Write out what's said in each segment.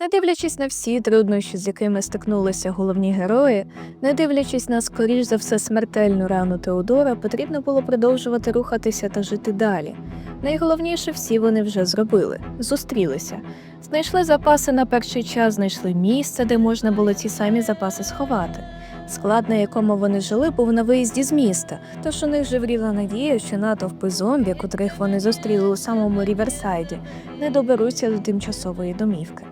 Не дивлячись на всі труднощі, з якими стикнулися головні герої, не дивлячись на скоріш за все смертельну рану Теодора, потрібно було продовжувати рухатися та жити далі. Найголовніше всі вони вже зробили зустрілися. Знайшли запаси на перший час, знайшли місце, де можна було ці самі запаси сховати. Склад, на якому вони жили, був на виїзді з міста, тож у них живріла надія, що натовпи зомбі, котрих вони зустріли у самому Ріверсайді, не доберуться до тимчасової домівки.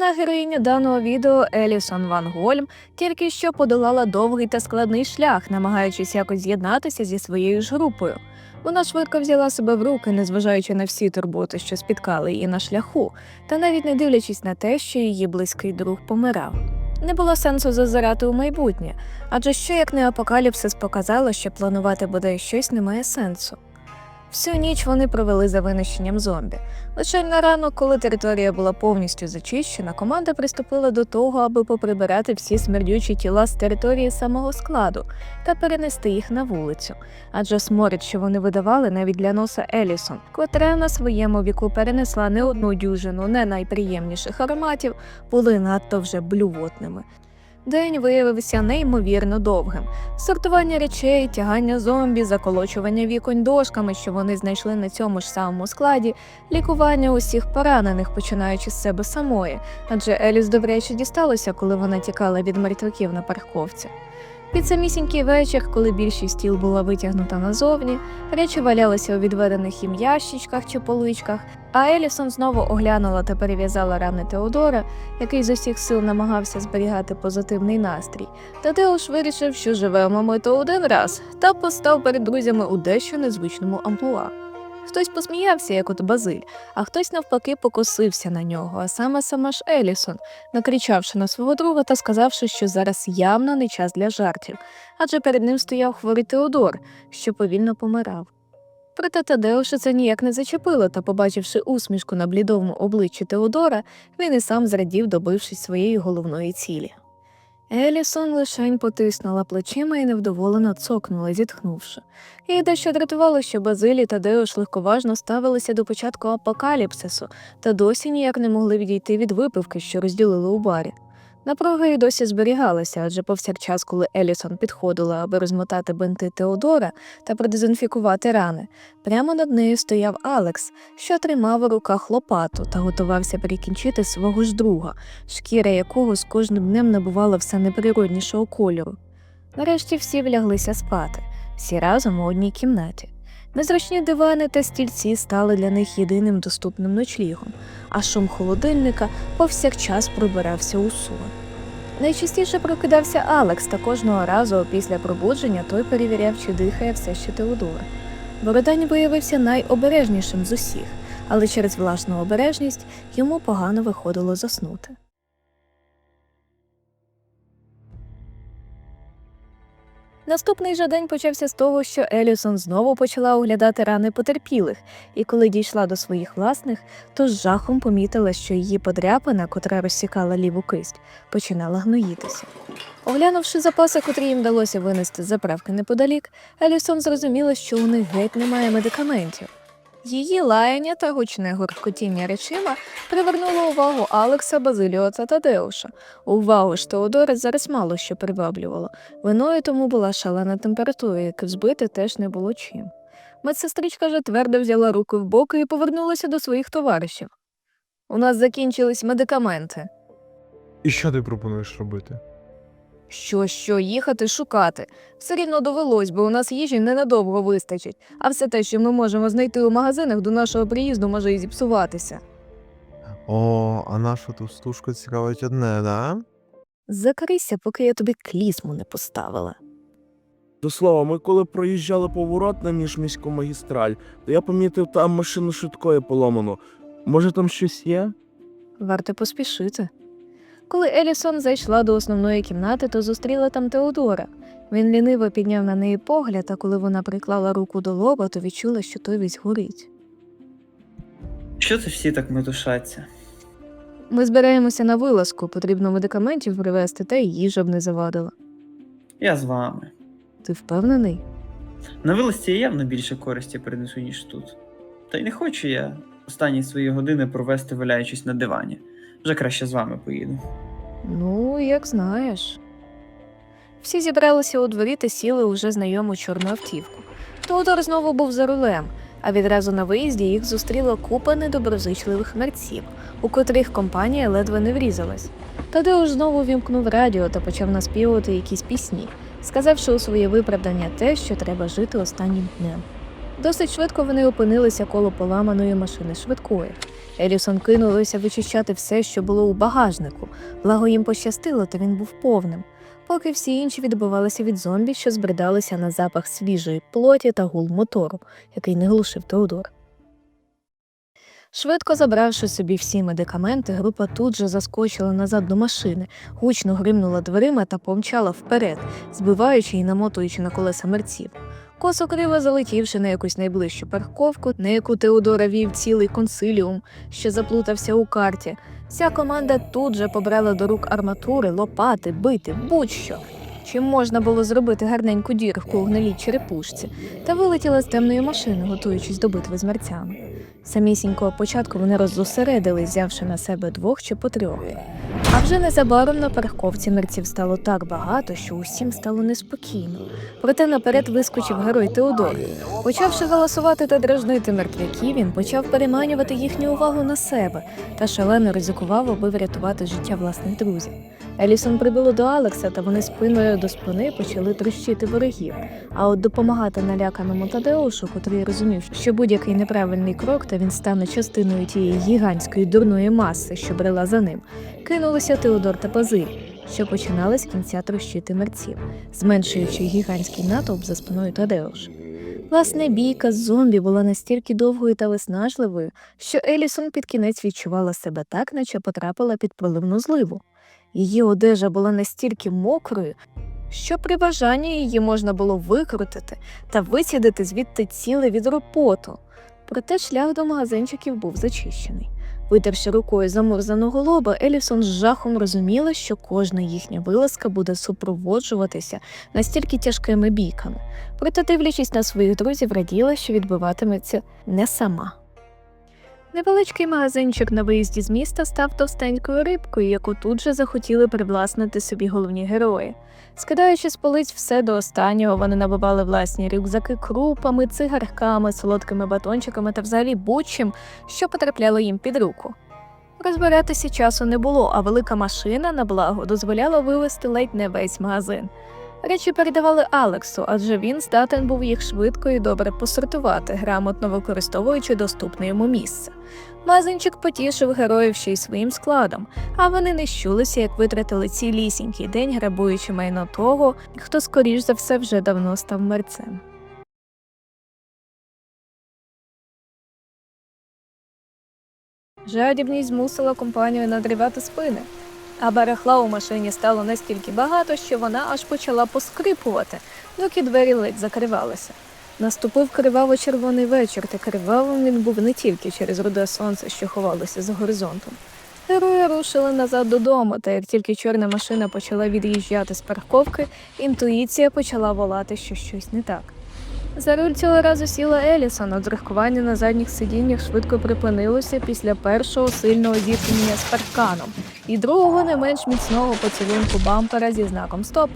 Головна героїня даного відео Елісон Ван Гольм тільки що подолала довгий та складний шлях, намагаючись якось з'єднатися зі своєю ж групою. Вона швидко взяла себе в руки, незважаючи на всі турботи, що спіткали її на шляху, та навіть не дивлячись на те, що її близький друг помирав. Не було сенсу зазирати у майбутнє, адже що як не апокаліпсис показало, що планувати бодай щось не має сенсу. Всю ніч вони провели за винищенням зомбі. Лише на ранок, коли територія була повністю зачищена, команда приступила до того, аби поприбирати всі смердючі тіла з території самого складу та перенести їх на вулицю. Адже сморід, що вони видавали навіть для носа Елісон, котра на своєму віку перенесла не одну дюжину не найприємніших ароматів, були надто вже блювотними. День виявився неймовірно довгим. Сортування речей, тягання зомбі, заколочування віконь дошками, що вони знайшли на цьому ж самому складі, лікування усіх поранених, починаючи з себе самої, адже Еліс добряче дісталося, коли вона тікала від мертвяків на парковці. Під самісінький вечір, коли більшість тіл була витягнута назовні, речі валялися у відведених їм ящичках чи поличках, а Елісон знову оглянула та перев'язала рани Теодора, який з усіх сил намагався зберігати позитивний настрій. Тадеуш вирішив, що живемо ми то один раз, та постав перед друзями у дещо незвичному амплуа. Хтось посміявся, як от Базиль, а хтось навпаки покосився на нього, а саме сама ж Елісон, накричавши на свого друга та сказавши, що зараз явно не час для жартів, адже перед ним стояв хворий Теодор, що повільно помирав. Проте Тадеуша це ніяк не зачепило, та, побачивши усмішку на блідому обличчі Теодора, він і сам зрадів, добившись своєї головної цілі. Елісон лишень потиснула плечима і невдоволено цокнула, зітхнувши. Її дещо дратувало, що Базилі та Деош легковажно ставилися до початку апокаліпсису та досі ніяк не могли відійти від випивки, що розділили у барі. Напруга й досі зберігалася, адже повсякчас, коли Елісон підходила, аби розмотати бинти Теодора та продезінфікувати рани, прямо над нею стояв Алекс, що тримав у руках лопату та готувався перекінчити свого ж друга, шкіра якого з кожним днем набувала все неприроднішого кольору. Нарешті всі вляглися спати, всі разом у одній кімнаті. Незручні дивани та стільці стали для них єдиним доступним ночлігом, а шум холодильника повсякчас пробирався у сон. Найчастіше прокидався Алекс, та кожного разу після пробудження той перевіряв, чи дихає все ще Теодора. Бородань виявився найобережнішим з усіх, але через власну обережність йому погано виходило заснути. Наступний же день почався з того, що Елісон знову почала оглядати рани потерпілих, і коли дійшла до своїх власних, то з жахом помітила, що її подряпина, котра розсікала ліву кисть, починала гноїтися. Оглянувши запаси, котрі їм вдалося винести з заправки неподалік, Елісон зрозуміла, що у них геть немає медикаментів. Її лаяння та гучне гуркотіння речима привернуло увагу Алекса, Базиліо та Тадеуша. Увагу ж Теодора зараз мало що приваблювало. Виною тому була шалена температура, яку збити теж не було чим. Медсестричка же твердо взяла руки в боки і повернулася до своїх товаришів. У нас закінчились медикаменти. І що ти пропонуєш робити? Що, що, їхати шукати? Все рівно довелось, бо у нас їжі ненадовго вистачить, а все те, що ми можемо знайти у магазинах, до нашого приїзду може і зіпсуватися. О, а нашу товстушку цікавить одне, да? Закрийся, поки я тобі клізму не поставила. До слова, ми коли проїжджали поворот на міжміську магістраль, то я помітив там машину швидкої поломану. Може там щось є? Варто поспішити. Коли Елісон зайшла до основної кімнати, то зустріла там Теодора. Він ліниво підняв на неї погляд, а коли вона приклала руку до лоба, то відчула, що той весь горить. Що це всі так метушаться? Ми збираємося на вилазку, потрібно медикаментів привезти, та й їжа б не завадила. Я з вами. Ти впевнений? На вилазці я явно більше користі принесу, ніж тут. Та й не хочу я останні свої години провести валяючись на дивані. Вже краще з вами поїду. Ну, як знаєш. Всі зібралися у дворі та сіли уже знайому чорну автівку. Теодор знову був за рулем, а відразу на виїзді їх зустріла купа недоброзичливих мерців, у котрих компанія ледве не врізалась. Тадеуш знову вімкнув радіо та почав наспівувати якісь пісні, сказавши у своє виправдання те, що треба жити останнім днем. Досить швидко вони опинилися коло поламаної машини швидкої. Елісон кинулися вичищати все, що було у багажнику, благо їм пощастило, та він був повним, поки всі інші відбивалися від зомбі, що збридалися на запах свіжої плоті та гул мотору, який не глушив Теодор. Швидко забравши собі всі медикаменти, група тут же заскочила назад до машини, гучно гримнула дверима та помчала вперед, збиваючи і намотуючи на колеса мерців. Косо криво залетівши на якусь найближчу парковку, на яку Теодора вів цілий консиліум, що заплутався у карті. Вся команда тут же побрала до рук арматури, лопати, бити, будь-що. Чим можна було зробити гарненьку дірку у гнилій черепушці, та вилетіла з темної машини, готуючись до битви з мерцями. Самісінького початку вони роззосередились, взявши на себе двох чи по трьох. А вже незабаром на парковці мерців стало так багато, що усім стало неспокійно. Проте наперед вискочив герой Теодор. Почавши галасувати та дражнити мертвяків, він почав переманювати їхню увагу на себе та шалено ризикував, аби врятувати життя власних друзів. Елісон прибило до Алекса, та вони спиною до спини почали трощити ворогів. А от допомагати наляканому Тадеушу, котрий розумів, що будь-який неправильний крок, та він стане частиною тієї гігантської дурної маси, що брела за ним, кинулися Теодор та Базиль, що починали з кінця трощити мерців, зменшуючи гігантський натовп за спиною Тадеуша. Власне, бійка з зомбі була настільки довгою та виснажливою, що Елісон під кінець відчувала себе так, наче потрапила під проливну зливу. Її одежа була настільки мокрою, що при бажанні її можна було викрутити та висідати звідти ціле відро поту. Проте шлях до магазинчиків був зачищений. Витерши рукою замурзаного лоба, Елісон з жахом розуміла, що кожна їхня вилазка буде супроводжуватися настільки тяжкими бійками. Проте, дивлячись на своїх друзів, раділа, що відбиватиметься не сама. Невеличкий магазинчик на виїзді з міста став товстенькою рибкою, яку тут же захотіли привласнити собі головні герої. Скидаючи з полиць все до останнього, вони набивали власні рюкзаки крупами, цигарками, солодкими батончиками та взагалі будь-чим, що потрапляло їм під руку. Розбиратися часу не було, а велика машина на благо дозволяла вивезти ледь не весь магазин. Речі передавали Алексу, адже він здатен був їх швидко і добре посортувати, грамотно використовуючи доступне йому місце. Магазинчик потішив героїв ще й своїм складом, а вони не щулися, як витратили цілісінький день, грабуючи майно того, хто, скоріш за все, вже давно став мерцем. Жадібність змусила компанію надрівати спини, а барахла у машині стало настільки багато, що вона аж почала поскрипувати, доки двері ледь закривалися. Наступив криваво-червоний вечір, та кривавим він був не тільки через руде сонце, що ховалося за горизонтом. Герої рушили назад додому, та як тільки чорна машина почала від'їжджати з парковки, інтуїція почала волати, що щось не так. За руль цього разу сіла Елісон, а дрихкування на задніх сидіннях швидко припинилося після першого сильного зіткнення з парканом і другого не менш міцного поцілунку бампера зі знаком Стоп.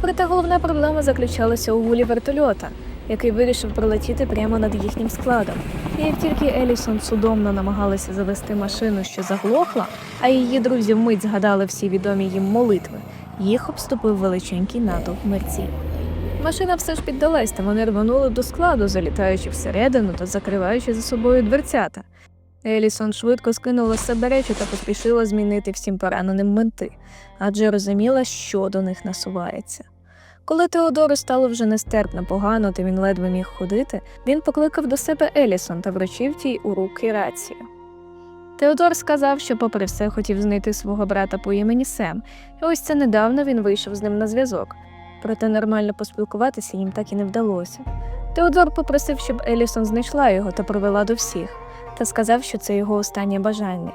Проте головна проблема заключалася у гулі вертольота, який вирішив пролетіти прямо над їхнім складом. І як тільки Елісон судомно намагалася завести машину, що заглохла, а її друзі вмить згадали всі відомі їм молитви, їх обступив величенький натовп мерців. Машина все ж піддалась, та вони рванули до складу, залітаючи всередину та закриваючи за собою дверцята. Елісон швидко скинула з себе речі та поспішила змінити всім пораненим менти, адже розуміла, що до них насувається. Коли Теодору стало вже нестерпно погано, та він ледве міг ходити, він покликав до себе Елісон та вручив тій у руки рацію. Теодор сказав, що, попри все, хотів знайти свого брата по імені Сем, і ось це недавно він вийшов з ним на зв'язок. Проте нормально поспілкуватися їм так і не вдалося. Теодор попросив, щоб Елісон знайшла його та провела до всіх, та сказав, що це його останнє бажання.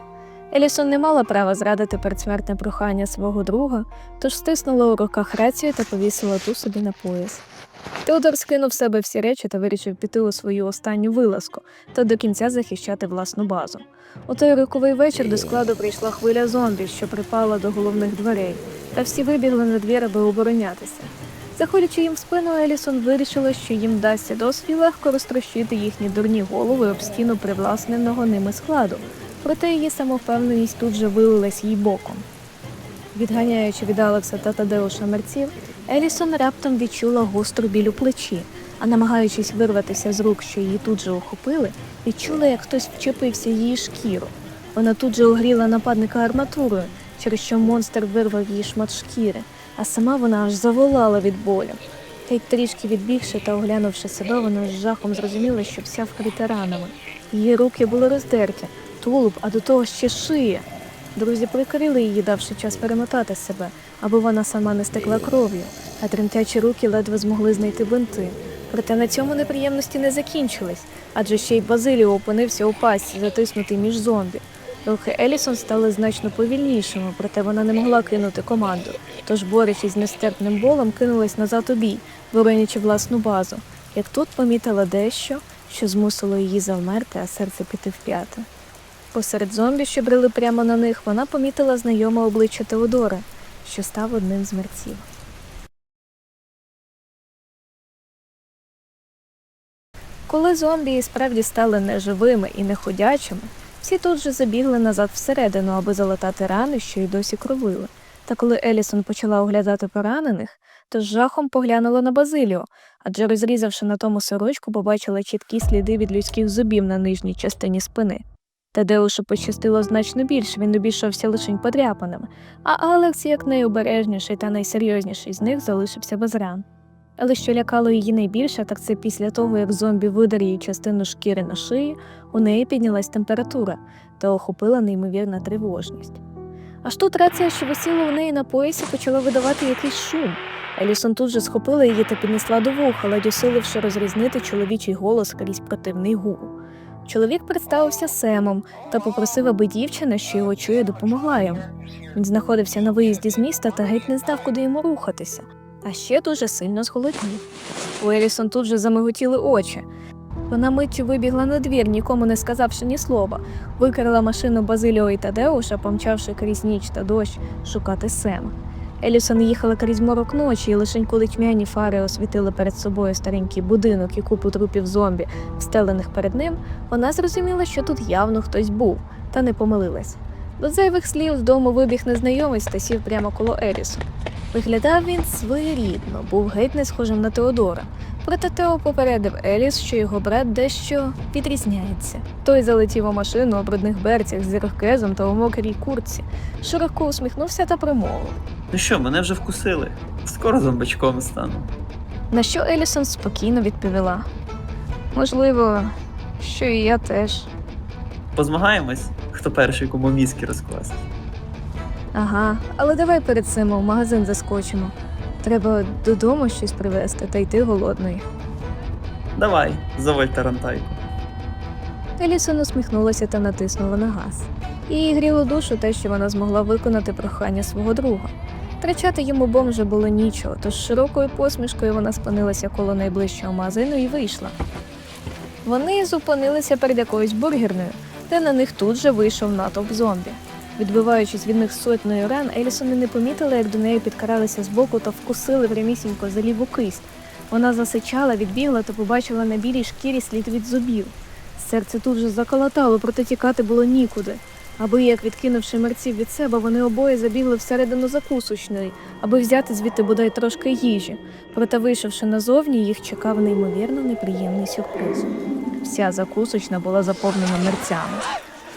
Елісон не мала права зрадити передсмертне прохання свого друга, тож стиснула у руках рацію та повісила ту собі на пояс. Теодор скинув з себе всі речі та вирішив піти у свою останню вилазку та до кінця захищати власну базу. У той роковий вечір до складу прийшла хвиля зомбі, що припала до головних дверей, та всі вибігли на двір, аби оборонятися. Заходячи їм в спину, Елісон вирішила, що їм вдасться досить легко розтрощити їхні дурні голови об стіну привласненого ними складу, проте її самовпевненість тут же вилилась їй боком. Відганяючи від Алекса та Тадеуша мерців, Елісон раптом відчула гостру біль у плечі, а намагаючись вирватися з рук, що її тут же охопили, відчула, як хтось вчепився її шкіру. Вона тут же огріла нападника арматурою, через що монстр вирвав її шмат шкіри, а сама вона аж заволала від болю. Та й трішки відбігши та оглянувши себе, вона з жахом зрозуміла, що вся вкрита ранами. Її руки були роздерті, тулуб, а до того ще шия. Друзі прикрили її, давши час перемотати себе, аби вона сама не стекла кров'ю, а тремтячі руки ледве змогли знайти бинти. Проте на цьому неприємності не закінчились, адже ще й Базиліо опинився у пастці, затиснутий між зомбі. Рухи Елісон стали значно повільнішими, проте вона не могла кинути команду. Тож, борючись з нестерпним болем, кинулась назад у бій, боронячи власну базу. Як тут помітила дещо, що змусило її завмерти, а серце піти в п'яти. Посеред зомбі, що брели прямо на них, вона помітила знайоме обличчя Теодора, що став одним з мерців. Коли зомбі справді стали неживими і неходячими, всі тут же забігли назад всередину, аби залатати рани, що й досі кровили. Та коли Елісон почала оглядати поранених, то з жахом поглянула на Базиліо, адже розрізавши на тому сорочку, побачила чіткі сліди від людських зубів на нижній частині спини. Тадеушу пощастило значно більше, він обійшовся лише подряпаними, а Алекс, як найобережніший та найсерйозніший з них, залишився без ран. Але що лякало її найбільше, так це після того, як зомбі видер їй частину шкіри на шиї, у неї піднялась температура та охопила неймовірна тривожність. Аж тут рація, що висіла у неї на поясі, почала видавати якийсь шум. Елісон тут же схопила її та піднесла до вуха, ледь усиливши розрізнити чоловічий голос крізь противний гул. Чоловік представився Семом та попросив, аби дівчина, що його чує, допомогла йому. Він знаходився на виїзді з міста та геть не знав, куди йому рухатися, а ще дуже сильно зголоднів. У Елісон тут же замиготіли очі. Вона миттю вибігла на двір, нікому не сказавши ні слова, викрила машину Базиліо і Тадеуша, помчавши крізь ніч та дощ шукати Сема. Елісон їхала крізь морок ночі, і лише коли тьмяні фари освітили перед собою старенький будинок і купу трупів зомбі, встелених перед ним, вона зрозуміла, що тут явно хтось був, та не помилилась. До зайвих слів з дому вибіг незнайомець та сів прямо коло Елісон. Виглядав він своєрідно, був геть не схожим на Теодора. Проте Тео попередив Еліс, що його брат дещо відрізняється. Той залетів у машину у брудних берцях з ірокезом та у мокрій куртці, широко усміхнувся та промовив. Ну що, мене вже вкусили. Скоро зомбачком стану. На що Елісон спокійно відповіла: Можливо, що і я теж. Позмагаємось, хто перший кому мізки розкласти. Ага, але давай перед цим у магазин заскочимо. Треба додому щось привезти та йти голодний. Давай, заводь тарантайку. Елісон усміхнулася та натиснула на газ. Її гріло душу те, що вона змогла виконати прохання свого друга. Втрачати йому бомжа було нічого, тож широкою посмішкою вона спинилася коло найближчого магазину і вийшла. Вони зупинилися перед якоюсь бургерною, де на них тут же вийшов натовп зомбі. Відбиваючись від них сотнею ран, Елісон і не помітила, як до неї підкаралися збоку та вкусили прямісінько за ліву кисть. Вона засичала, відбігла та побачила на білій шкірі слід від зубів. Серце тут же заколотало, проте тікати було нікуди. Аби як відкинувши мерців від себе, вони обоє забігли всередину закусочної, аби взяти звідти бодай трошки їжі. Проте, вийшовши назовні, їх чекав неймовірно неприємний сюрприз. Вся закусочна була заповнена мерцями.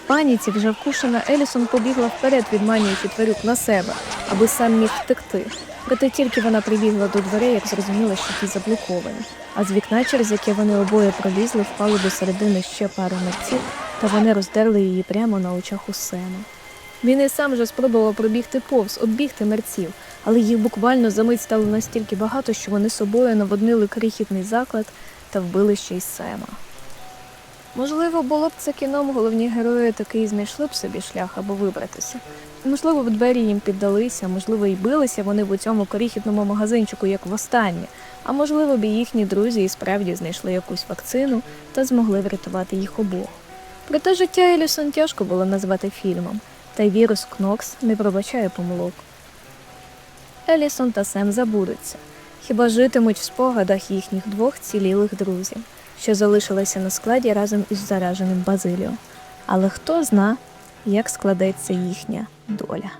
Паніці вже вкушена Елісон побігла вперед, відманюючи тварюк на себе, аби сам міг втекти. Проте тільки вона прибігла до дверей, як зрозуміла, що ті заблоковані. А з вікна, через яке вони обоє пролізли, впали до середини ще пару мерців, та вони роздерли її прямо на очах у Сема. Він і сам же спробував пробігти повз, оббігти мерців, але їх буквально за мить стало настільки багато, що вони собою наводнили крихітний заклад та вбили ще й Сема. Можливо, було б це кіном головні герої таки і знайшли б собі шлях або вибратися. Можливо, в двері їм піддалися, можливо, і билися вони в цьому крихітному магазинчику, як востаннє. А можливо, б і їхні друзі і справді знайшли якусь вакцину та змогли врятувати їх обох. Проте життя Елісон тяжко було назвати фільмом, та й вірус Кнокс не пробачає помилок. Елісон та Сем забудуться, хіба житимуть в спогадах їхніх двох цілілих друзів, що залишилася на складі разом із зараженим Базиліо. Але хто зна, як складеться їхня доля.